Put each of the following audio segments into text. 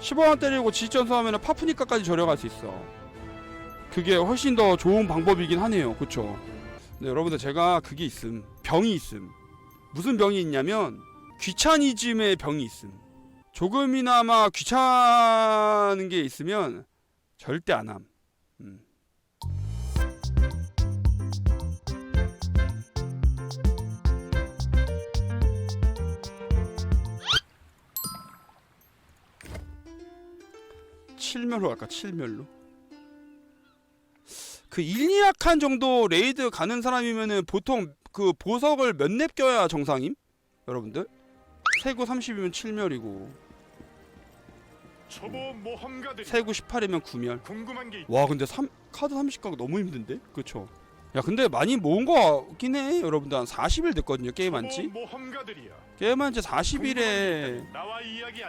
15만 때리고 지전수 하면은 파프니까까지 저렴할 수 있어. 그게 훨씬 더 좋은 방법이긴 하네요. 그쵸? 네, 여러분들 제가 그게 있음. 병이 있음. 무슨 병이 있냐면 귀차니즘의 병이 있음. 조금이나마 귀찮은 게 있으면 절대 안 함. 7멸로 할까? 7멸로. 그 1, 2약한 정도 레이드 가는 사람이면은 보통 그 보석을 몇 렙 껴야 정상임? 여러분들? 세구 30이면 7멸이고 세구 18이면 9멸 와 근데 3, 카드 30각 너무 힘든데? 그쵸? 야 근데 많이 모은 거 같긴 해 여러분들 한 40일 됐거든요 게임 한지 게임 한지 40일에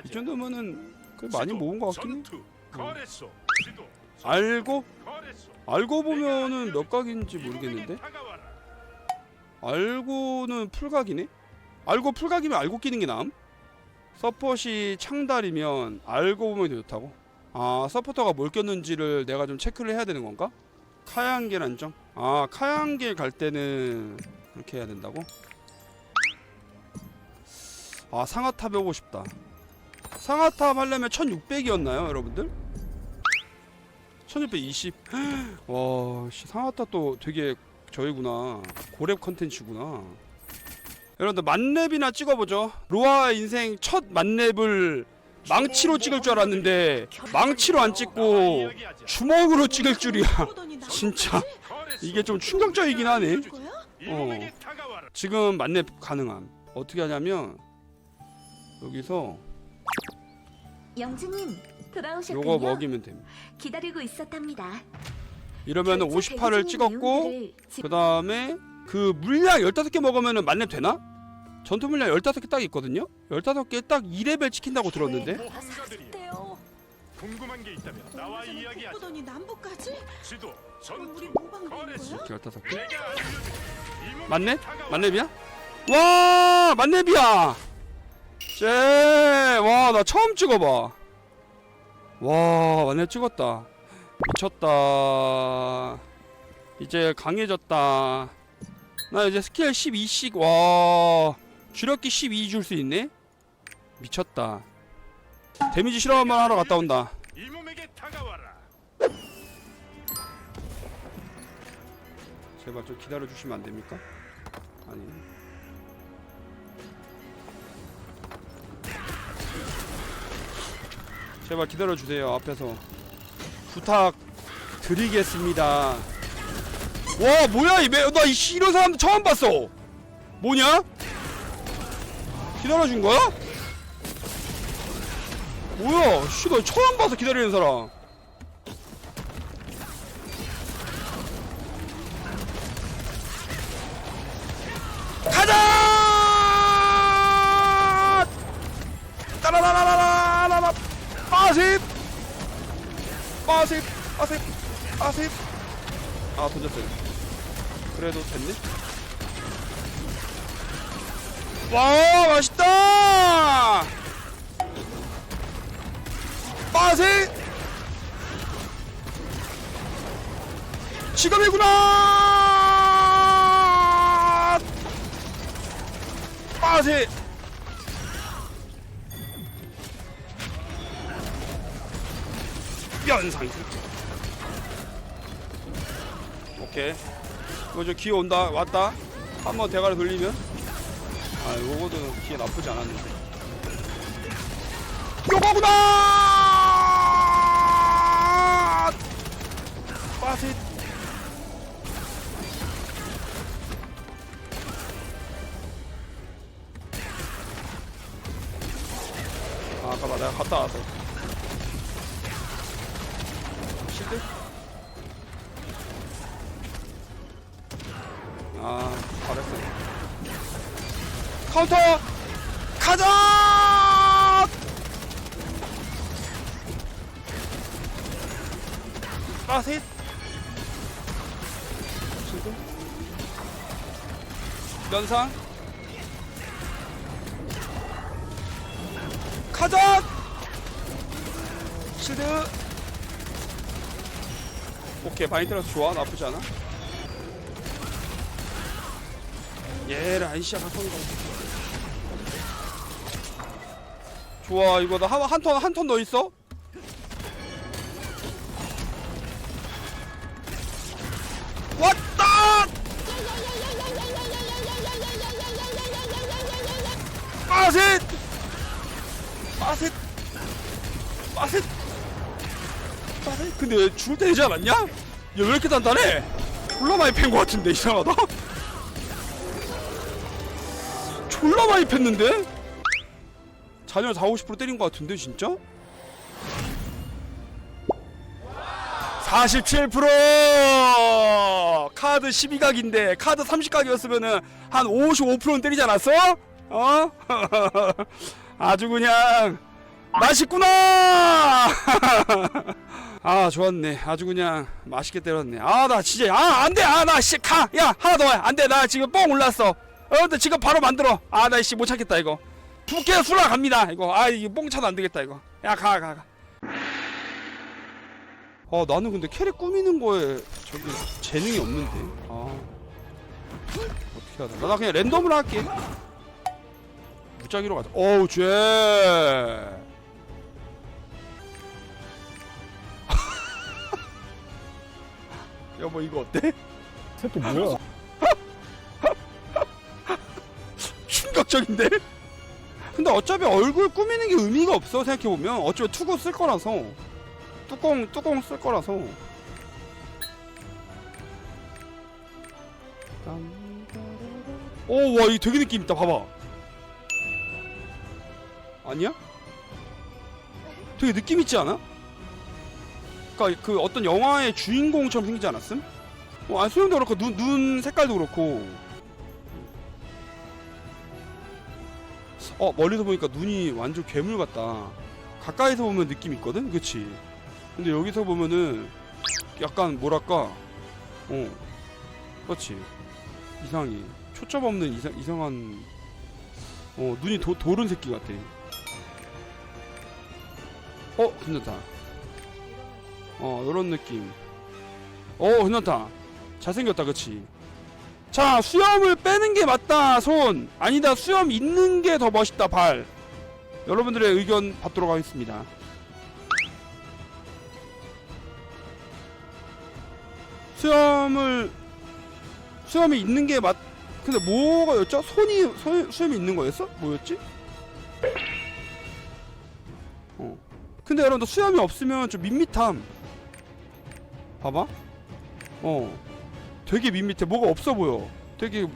이 정도면은 그 많이 모은 거 같긴 해 전투, 거래소, 지도, 알고? 거래소. 알고 보면은 몇 각인지 모르겠는데. 알고는 풀각이네? 알고 풀각이면 알고 끼는 게 나음? 서폿이 창달이면 알고 보면 더 좋다고? 아 서포터가 뭘 꼈는지를 내가 좀 체크를 해야 되는 건가? 카양길 안정? 아 카양길 갈 때는 그렇게 해야 된다고? 아 상하탑 해보고 싶다 상하탑 하려면 1600이었나요 여러분들? 1620 와, 또 되게 저희구나. 고렙 컨텐츠구나. 여러분들 만렙이나 찍어보죠. 로아 인생 첫 만렙을 망치로 찍을 줄 알았는데 망치로 안 찍고. 주먹으로 찍을 줄이야. 진짜. 이게 좀 충격적이긴 하네. 다가와라. 지금 만렙 가능함. 어떻게 하냐면 여기서 영주님 돌아오셨군요. 요거 먹이면 됩니다. 기다리고 있었답니다. 이러면은 결제 58을 대기 중인 찍었고 내용들을 지- 그 다음에 그 물량 15개 먹으면은 만렙 되나? 전투 물량 15개 딱 있거든요? 15개 딱 2레벨 찍힌다고 들었는데? 모험가들이야. 떼요. 궁금한 게 있다면 나와 이야기하자. 보더니 남부까지? 지도, 그럼 우리 전투, 모방 되는 거래소. 거야? 이렇게 15개? 내가 알려줄. 만렙이야? 와 만렙이야! 쟤! 와 나 처음 찍어봐 와 만렙 찍었다 미쳤다 이제 강해졌다 나 이제 스킬 12씩 와 주력기 12 줄 수 있네? 미쳤다 데미지 실험 한번 하러 갔다 온다. 제발 좀 기다려 주시면 안 됩니까? 아니. 제발 기다려 주세요. 앞에서 부탁 드리겠습니다. 와, 뭐야 이 매, 나이 이런 사람 처음 봤어. 뭐냐? 기다려 준 거야? 뭐야? 씨, 나 처음 봐서 기다리는 사람. 빠십 빠십 빠십 빠십 아 던졌어요. 그래도 됐네? 와 맛있다! 빠십 지금이구나! 빠세 연상 오케이. 이거 저 기어 온다. 왔다. 한 번 대가리 돌리면. 아 요거도 기회 나쁘지 않았는데. 요거구나 카운터! 가자! 실드 면상? 가자! 실드! 오케이 바인트라스 좋아. 나쁘지 않아 얘라 아이씨야 가성이다 좋아 이거 나 한 턴 한 턴 더 있어? 왔다! 빠셋! 빠셋! 빠셋! 빠셋! 근데 왜 죽을 때 되지 않았냐? 얘왜 이렇게 단단해? 졸라 많이 팬거 같은데 이상하다 졸라 많이 팼는데? 잔열 4, 50% 때린 거 같은데 진짜? 47% 카드 12각인데 카드 30각이었으면은 한 55%는 때리지 않았어? 어? 아주 그냥 맛있구나! 아 좋았네 아주 그냥 맛있게 때렸네 아 나 진짜 아 안돼 아 나 씨 가 야 하나 더 해. 안돼 나 지금 뻥 올랐어 어 근데 지금 바로 만들어. 아 나 씨 못 찾겠다 이거. 두께 술라 갑니다 이거. 아 이거 뽕차도 안 되겠다 이거. 야 가 가 가. 아 나는 근데 캐릭 꾸미는 거에 저기 재능이 없는데. 아. 어떻게 하다 나? 그냥 랜덤으로 할게. 무작위로 가자. 어우 쟤 여보 이거 어때? 새끼 뭐야? 충격적인데? 근데 어차피 얼굴 꾸미는 게 의미가 없어 생각해보면 어차피 투구 쓸 거라서 뚜껑 뚜껑 쓸 거라서 오와 이 되게 느낌 있다 봐봐 아니야? 되게 느낌 있지 않아? 그니까 그 어떤 영화의 주인공처럼 생기지 않았음? 어, 아 수영도 그렇고 눈, 눈 색깔도 그렇고 어 멀리서 보니까 눈이 완전 괴물 같다. 가까이서 보면 느낌 있거든? 그치? 근데 여기서 보면은 약간 뭐랄까? 어 그렇지. 이상해. 초점 없는 이상, 이상한 어 눈이 도, 도른 새끼 같아. 어 괜찮다. 어 요런 느낌. 어 괜찮다. 잘생겼다 그치 자 수염을 빼는 게 맞다 손. 아니다 수염 있는 게 더 멋있다 발. 여러분들의 의견 받도록 하겠습니다. 수염을 수염이 있는 게 맞 근데 뭐가였죠? 손이 소, 수염이 있는 거였어? 뭐였지? 어. 근데 여러분들 수염이 없으면 좀 밋밋함. 봐봐. 어 되게 밋밋해. 뭐가 없어 보여. 되게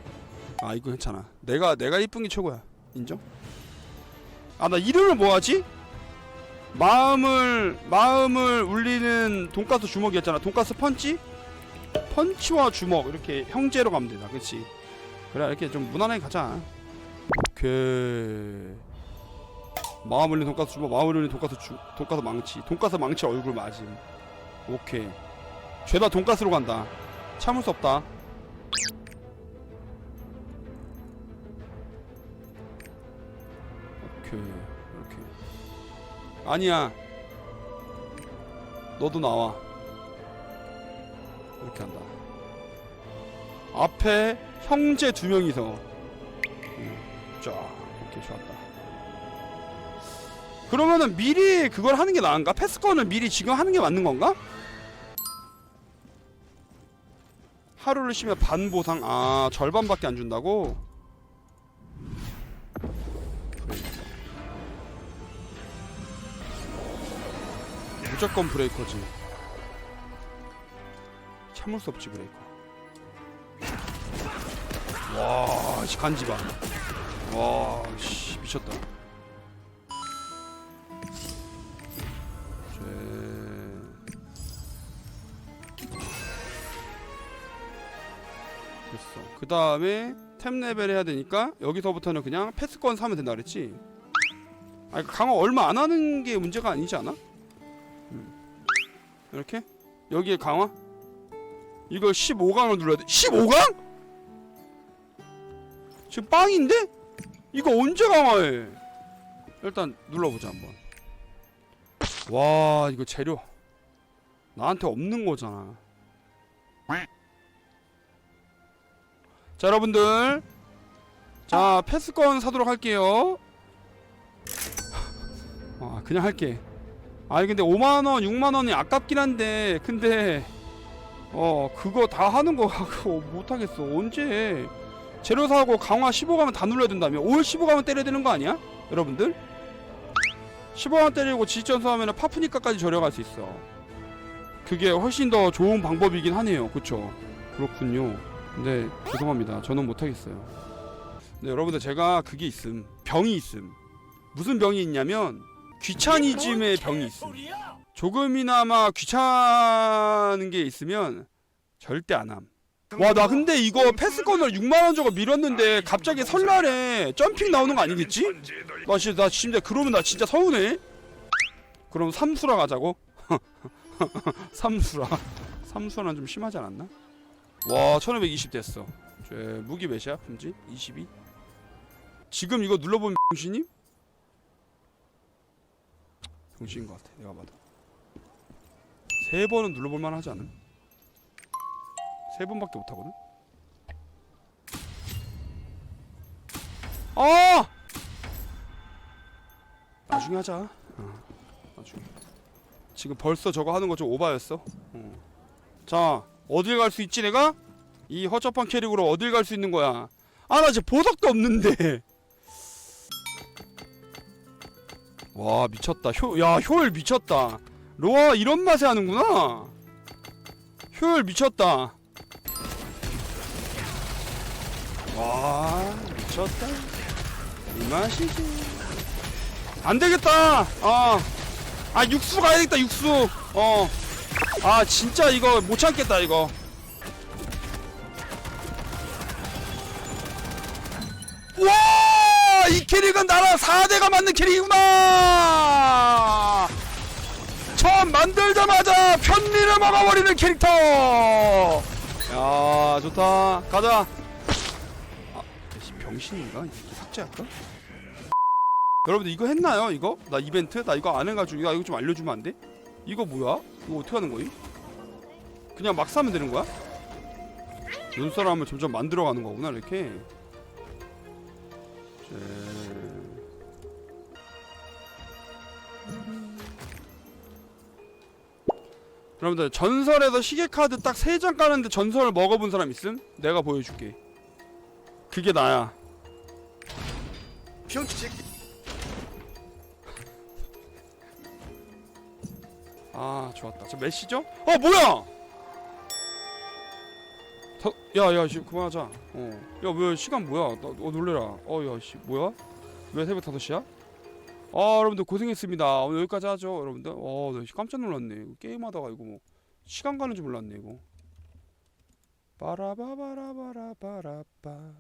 아 이거 괜찮아. 내가 내가 이쁜 게 최고야. 인정? 아 나 이름을 뭐 하지? 마음을 마음을 울리는 돈가스 주먹이었잖아. 돈가스 펀치? 펀치와 주먹. 이렇게 형제로 가면 되다. 그치? 그래 이렇게 좀 무난하게 가자. 오케이. 마음 울리는 돈가스 주먹 마음 울리는 돈가스 주 돈가스 망치. 돈가스 망치 얼굴 맞음. 오케이. 죄다 돈가스로 간다 참을 수 없다. 오케이 이렇게 아니야 너도 나와 이렇게 한다 앞에 형제 두 명이서 음, 쫙 이렇게 좋았다 그러면은 미리 그걸 하는 게 나은가? 패스권을 미리 지금 하는 게 맞는 건가? 하루를 쉬면 반 보상 아 절반밖에 안 준다고? 무조건 브레이커지. 참을 수 없지 브레이커. 와씨 간지봐 와씨 미쳤다 그 다음에 템 레벨 해야 되니까 여기서부터는 그냥 패스권 사면 된다 그랬지. 아니 강화 얼마 안 하는 게 문제가 아니지 않아? 음. 이렇게 여기에 강화. 이걸 15강을 눌러야 돼. 15강? 지금 빵인데? 이거 언제 강화해? 일단 눌러보자 한번. 와 이거 재료 나한테 없는 거잖아 자 여러분들. 자 패스권 사도록 할게요. 아 그냥 할게. 아니 근데 5만원 6만원이 아깝긴 한데 근데 어 그거 다 하는 거 그거 못하겠어. 언제? 재료 사고 강화 15 가면 다 눌러야 된다며? 올 15 가면 때려야 되는 거 아니야? 여러분들? 15만 때리고 지전수 하면 파프니까까지 저렴할 수 있어. 그게 훨씬 더 좋은 방법이긴 하네요. 그쵸? 그렇군요 근데 죄송합니다 저는 못하겠어요 네 여러분들 제가 그게 있음 병이 있음 무슨 병이 있냐면 귀차니즘의 병이 있음 조금이나마 귀찮은 게 있으면 절대 안 함 와 나 근데 이거 패스권을 6만원 주고 밀었는데 갑자기 설날에 점핑 나오는 거 아니겠지? 나 진짜 나 진짜 그러면 나 진짜 서운해. 그럼 삼수라 가자고. 삼수라. 삼수라는 좀 심하지 않았나? 와, 1520 됐어. 제 무기 몇이야? 품질? 22? 지금 이거 눌러본 병신님? 병신인 것 같아. 내가 봐도. 세 번은 눌러볼 만 하지 않음? 세 번밖에 못 하거든. 아! 나중에 하자. 어, 나중에. 지금 벌써 저거 하는 거 좀 오바였어. 어. 자, 어딜 갈 수 있지 내가? 이 허접한 캐릭으로 어딜 갈 수 있는 거야? 아, 나 지금 보석도 없는데. 와, 미쳤다. 효, 야, 효율 미쳤다. 로아 이런 맛에 하는구나. 효율 미쳤다. 와, 미쳤다. 이 맛이지. 안 되겠다. 어. 아 육수 가야 되겠다 육수. 어. 아 진짜 이거 못 참겠다 이거. 와! 이 캐릭은 나랑 4대가 맞는 캐릭이구나! 처음 만들자마자 편리를 막아버리는 캐릭터! 야, 좋다. 가자. 아, 병신인가? 삭제할까? 여러분들 이거 했나요? 이거? 나 이벤트? 나 이거 안 해가지고 야 이거 좀 알려주면 안 돼? 이거 뭐야? 이거 어떻게 하는 거임? 그냥 막 사면 되는 거야? 눈사람을 점점 만들어가는 거구나 이렇게 제... 여러분들 전설에서 시계 카드 딱세장 까는데 전설을 먹어본 사람 있음? 내가 보여줄게 그게 나야 병치 새끼 아 좋았다. 저 메시죠? 어 뭐야? 더, 야야 씨 그만하자. 어야왜 시간 뭐야? 나, 어 놀래라. 어야씨 뭐야? 왜 새벽 5시야? 아 여러분들 고생했습니다. 오늘 여기까지 하죠 여러분들. 어나 깜짝 놀랐네. 게임하다가 이거 뭐 시간 가는 줄 몰랐네 이거. 빠라바바라바라바라빠